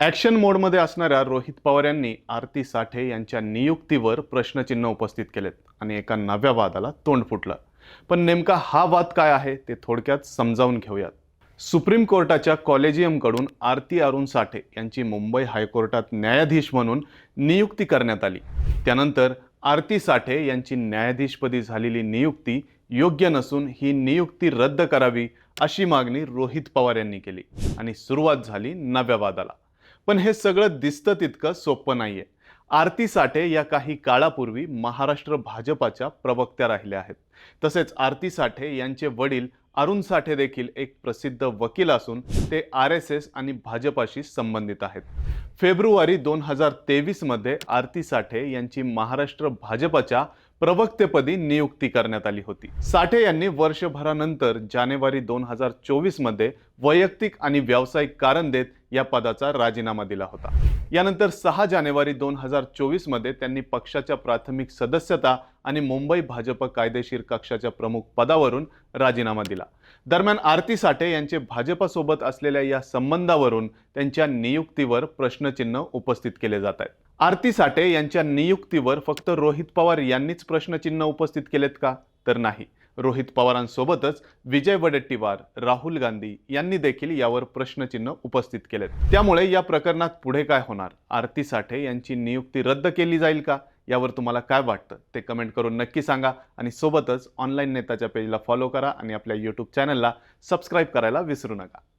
Action मोडमध्ये असणाऱ्या रोहित पवार यांनी आरती साठे यांच्या नियुक्तीवर प्रश्नचिन्ह उपस्थित केलेत आणि एका नव्या वादाला तोंड फुटलं. पण नेमका हा वाद काय आहे ते थोडक्यात समजावून घेऊयात. सुप्रीम कोर्टाच्या कॉलेजियमकडून आरती अरुण साठे यांची मुंबई हायकोर्टात न्यायाधीश म्हणून नियुक्ती करण्यात आली. त्यानंतर आरती साठे यांची न्यायाधीशपदी झालेली नियुक्ती योग्य नसून ही नियुक्ती रद्द करावी अशी मागणी रोहित पवार यांनी केली आणि सुरुवात झाली नव्या वादाला. पण हे सगळं दिसतं तितकं सोपं नाहीये. आरती साठे या काही काळापूर्वी महाराष्ट्र भाजपाच्या प्रवक्त्या राहिल्या आहेत. तसेच आरती साठे यांचे वडील अरुण साठे देखील एक प्रसिद्ध वकील असून ते आर एस एस आणि भाजपाशी संबंधित आहेत. फेब्रुवारी दोन हजार तेवीसमध्ये आरती साठे यांची महाराष्ट्र भाजपाच्या प्रवक्तेपदी नियुक्ती करण्यात आली होती. साठे यांनी वर्षभरानंतर जानेवारी दोन हजार चोवीसमध्ये वैयक्तिक आणि व्यावसायिक कारण देत या पदाचा राजीनामा दिला होता. यानंतर सहा जानेवारी दोन हजार चोवीसमध्ये त्यांनी पक्षाच्या प्राथमिक सदस्यता आणि मुंबई भाजप कायदेशीर कक्षाच्या प्रमुख पदावरून राजीनामा दिला. दरम्यान आरती साठे यांचे भाजपासोबत असलेल्या या संबंधावरून त्यांच्या नियुक्तीवर प्रश्नचिन्ह उपस्थित केले जात आहेत. आरती साठे यांच्या नियुक्तीवर फक्त रोहित पवार यांनीच प्रश्नचिन्ह उपस्थित केलेत का? तर नाही. रोहित पवारांसोबतच विजय वडेट्टीवार राहुल गांधी यांनी देखील यावर प्रश्नचिन्ह उपस्थित केलेत. त्यामुळे या प्रकरणात पुढे काय होणार? आरती साठे यांची नियुक्ती रद्द केली जाईल का? यावर तुम्हाला काय वाटतं? ते कमेंट करून नक्की सांगा आणि सोबतच ऑनलाईन नेताच्या पेजला फॉलो करा आणि आपल्या यूट्यूब चॅनलला सबस्क्राईब करायला विसरू नका.